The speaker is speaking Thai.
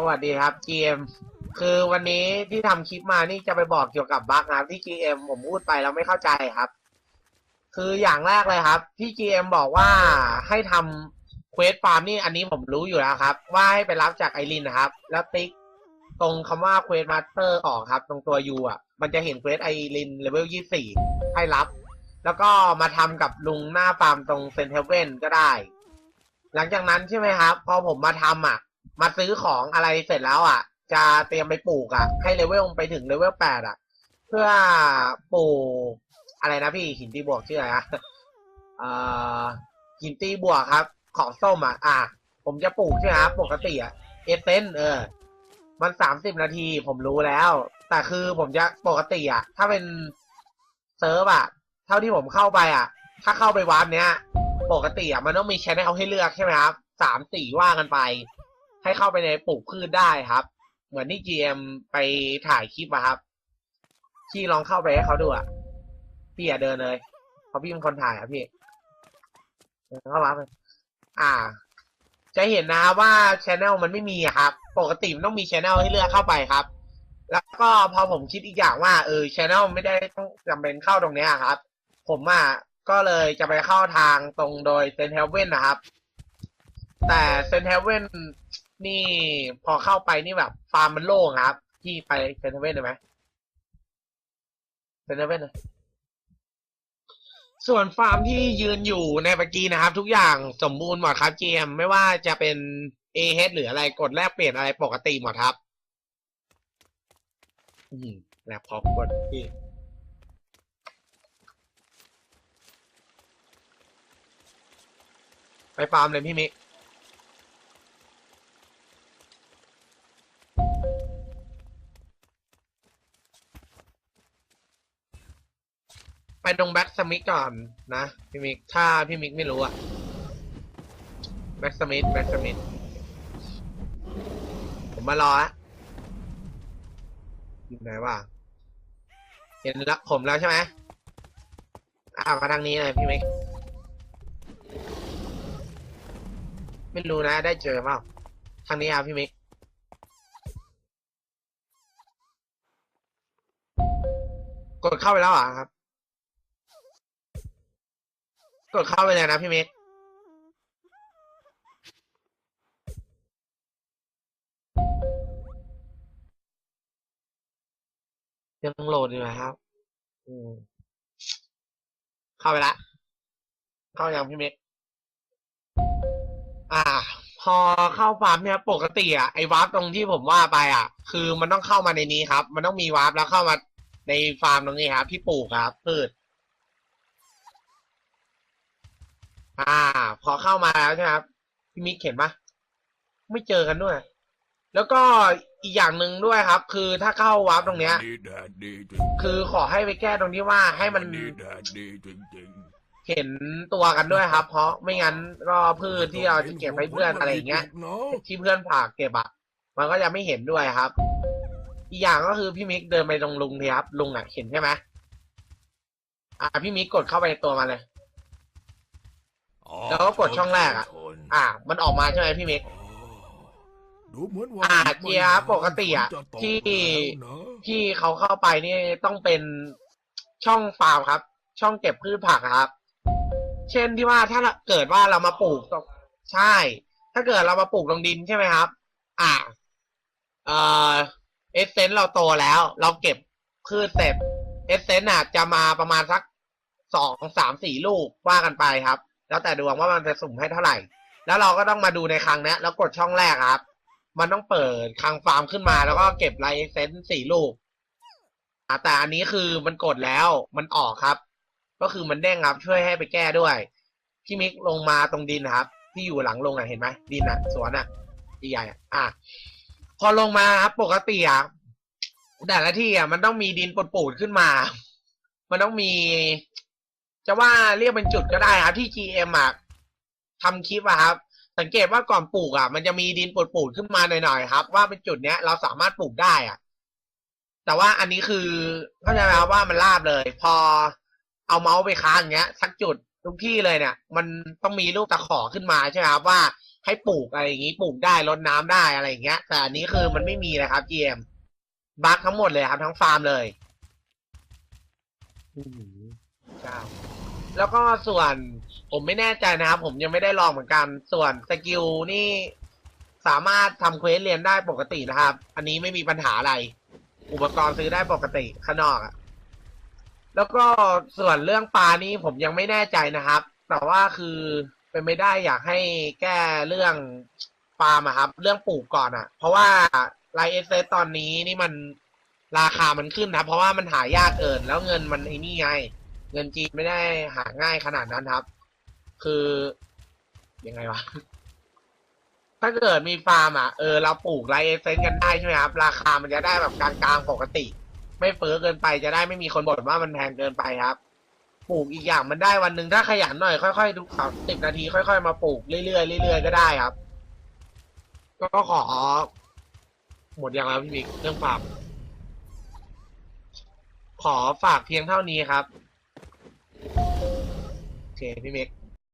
สวัสดีครับ GM คือวันนี้ที่ทำคลิปมานี่จะไปบอกเกี่ยวกับบั๊กนะครับที่ GM ผมพูดไปแล้วไม่เข้าใจครับ คืออย่างแรกเลยครับ ที่ GM บอกว่าให้ทำเควสฟาร์มนี่อันนี้ผมรู้อยู่แล้วครับ ว่าให้ไปรับจากไอรินนะครับ แล้วติ๊กตรงคำว่าเควสมาสเตอร์ออกครับ ตรงตัว U อะ มันจะเห็นเควสไอรินเลเวลยี่สี่ให้รับ แล้วก็มาทำกับลุงหน้าฟาร์มตรงเซนเทเว่นก็ได้ หลังจากนั้นใช่ไหมครับ พอผมมาทำอะ มาซื้อของอะไรเสร็จแล้วอะ จะเตรียมไปปลูกอะ ให้เลเวลไปถึงเลเวลแปดอะ เพื่อปลูกอะไรนะพี่หินตีบวกชื่ออะไรนะเอ่อหินตีบวกครับ ของส้มอะอะ ผมจะปลูกใช่ไหมครับปกติอะเอเซนเออ มันสามสิบนาทีผมรู้แล้ว แต่คือผมจะปกติอะ ถ้าเป็นเซิร์ฟอะ เท่าที่ผมเข้าไปอะ ถ้าเข้าไปวาร์ปเนี้ย ปกติอะมันต้องมีแชแนลให้เลือกใช่ไหมครับสามสี่ว่ากันไป ให้เข้าไปในปลูกพืชได้ครับ เหมือนที่ GM ไปถ่ายคลิปอะครับพี่ลองเข้าไปให้เขาดูอะพี่อย่าเดินเลยเพราะพี่เป็นคนถ่ายอะพี่เข้ามาไปอ่า จะเห็นนะครับว่าชแนลมันไม่มีครับ ปกติมันต้องมีชแนลให้เลือกเข้าไปครับ แล้วก็พอผมคิดอีกอย่างว่า เออชแนลไม่ได้ต้องจำเป็นเข้าตรงเนี้ยครับ ผมอะก็เลยจะไปเข้าทางตรงโดยเซนเทเว่นนะครับ แต่เซนเทเว่น นี่พอเข้าไปนี่แบบฟาร์มมันโล่งครับพี่ไปเซนเทเว่นได้ไหมเซนเทเว่นเลยส่วนฟาร์มที่ยืนอยู่ในเมื่อกี้นะครับ ทุกอย่างสมบูรณ์หมดครับ GM ไม่ว่าจะเป็น A H หรืออะไรกดแลกเปลี่ยนอะไรปกติหมดครับ อืมแลกพอกกดพี่ไปฟาร์มเลยพี่มิก ตรงแบ็กสมิธก่อนนะพี่มิกถ้าพี่มิกไม่รู้อะแบ็กสมิธแบ็กสมิธผมมารอละอยู่ไหนวะเห็นละผมแล้วใช่ไหมอ่ามาทางนี้เลยพี่มิกไม่รู้นะ ได้เจอเปล่าทางนี้ครับพี่มิกกดเข้าไปแล้วอะครับ กดเข้าไปเลยนะพี่มิกยังโหลดอยู่นะครับ อืม เข้าไปละ เข้ายังพี่มิกอ่า พอเข้าฟาร์มเนี่ยปกติอะไอ้วาร์ปตรงที่ผมว่าไปอะ คือมันต้องเข้ามาในนี้ครับ มันต้องมีวาร์ปแล้วเข้ามาในฟาร์มตรงนี้ครับที่ปลูกครับพืช อ่า พอเข้ามาแล้วใช่ไหมครับพี่มิกเห็นปะไม่เจอกันด้วย แล้วก็อีกอย่างหนึ่งด้วยครับ คือถ้าเข้าวาร์ปตรงเนี้ย คือขอให้ไปแก้ตรงที่ว่าให้มันเห็นตัวกันด้วยครับ เพราะไม่งั้นก็พืชที่เราจะเก็บให้เพื่อนอะไรอย่างเงี้ย ที่เพื่อนผากเก็บอะมันก็จะไม่เห็นด้วยครับ อีกอย่างก็คือพี่มิกเดินไปตรงลุงทีครับลุงอะเห็นใช่ไหมอ่าพี่มิกกดเข้าไปในตัวมาเลย แล้วก็กดช่องแรกอะชนอ่ามันออกมาใช่ไหมพี่มิกอ๋อดูเหมือนว่าอ่าเจียบปกติอะฝนจตกที่แล้วนะที่เขาเข้าไปนี่ต้องเป็นช่องฟาร์มครับ ช่องเก็บพืชผักครับ เช่นที่ว่าถ้าเกิดว่าเรามาปลูกตรงใช่ ถ้าเกิดเรามาปลูกตรงดินใช่ไหมครับ อ่าเอ่อเอเซนเราโตแล้ว เราเก็บพืชเสร็จเอเซนอะจะมาประมาณสักสองสามสี่ลูกว่ากันไปครับ แล้วแต่ดวงว่ามันจะสุ่มให้เท่าไหร่ แล้วเราก็ต้องมาดูในครั้งนี้แล้วกดช่องแรกครับ มันต้องเปิดคลังฟาร์มขึ้นมาแล้วก็เก็บไลเซนสี่ลูกอะแต่อันนี้คือมันกดแล้วมันออกครับ ก็คือมันเด้งครับ ช่วยให้ไปแก้ด้วยพี่มิกลงมาตรงดินครับ ที่อยู่หลังลงอะเห็นไหมดินอะ สวนอะใหญ่อะอะพอลงมาครับปกติอะแต่ละที่อะมันต้องมีดินปูดๆขึ้นมา มันต้องมี จะว่าเรียกเป็นจุดก็ได้ครับ ที่ GM อะทำคลิปอะครับ สังเกตว่าก่อนปลูกอะ มันจะมีดินปูดๆขึ้นมาหน่อยๆครับ ว่าเป็นจุดเนี้ยเราสามารถปลูกได้อะ แต่ว่าอันนี้คือเข้าใจไหมครับว่ามันราบเลย พอเอาเมาส์ไปค้างอย่างเงี้ย สักจุดทุกที่เลยเนี่ย มันต้องมีลูกตะขอขึ้นมาใช่ไหมครับว่าให้ปลูกอะไรอย่างงี้ปลูกได้รดน้ำได้อะไรอย่างเงี้ย แต่อันนี้คือมันไม่มีเลยครับ GM บั๊กทั้งหมดเลยครับทั้งฟาร์มเลย อืมใช่ แล้วก็ส่วนผมไม่แน่ใจนะครับผมยังไม่ได้ลองเหมือนกัน ส่วนสกิลนี่สามารถทำเควสเรียนได้ปกตินะครับ อันนี้ไม่มีปัญหาอะไร อุปกรณ์ซื้อได้ปกติข้างนอกอะแล้วก็ส่วนเรื่องปลานี่ผมยังไม่แน่ใจนะครับ แต่ว่าคือเป็นไม่ได้อยากให้แก้เรื่องฟาร์มอะครับ เรื่องปลูกก่อนอะเพราะว่าไลเอสเตอนนี้นี่มันราคามันขึ้นนะเพราะว่ามันหายากเกินแล้วเงินมันไอ้นี่ไง เงินจีนไม่ได้หาง่ายขนาดนั้นครับ คือยังไงวะ ถ้าเกิดมีฟาร์มอะ เออเราปลูกไรเอเซนกันได้ใช่ไหมครับ ราคามันจะได้แบบกลางๆปกติ ไม่เฟ้อเกินไปจะได้ไม่มีคนบ่นว่ามันแพงเกินไปครับ ปลูกอีกอย่างมันได้วันหนึ่งถ้าขยันหน่อยค่อยๆดูสามสิบนาทีค่อย ๆ มาปลูกเรื่อยๆเรื่อยๆก็ได้ครับ ก็ขอ หมดยังแล้วพี่บิ๊กเรื่องฟาร์มขอฝากเพียงเท่านี้ครับ เคพี่เมก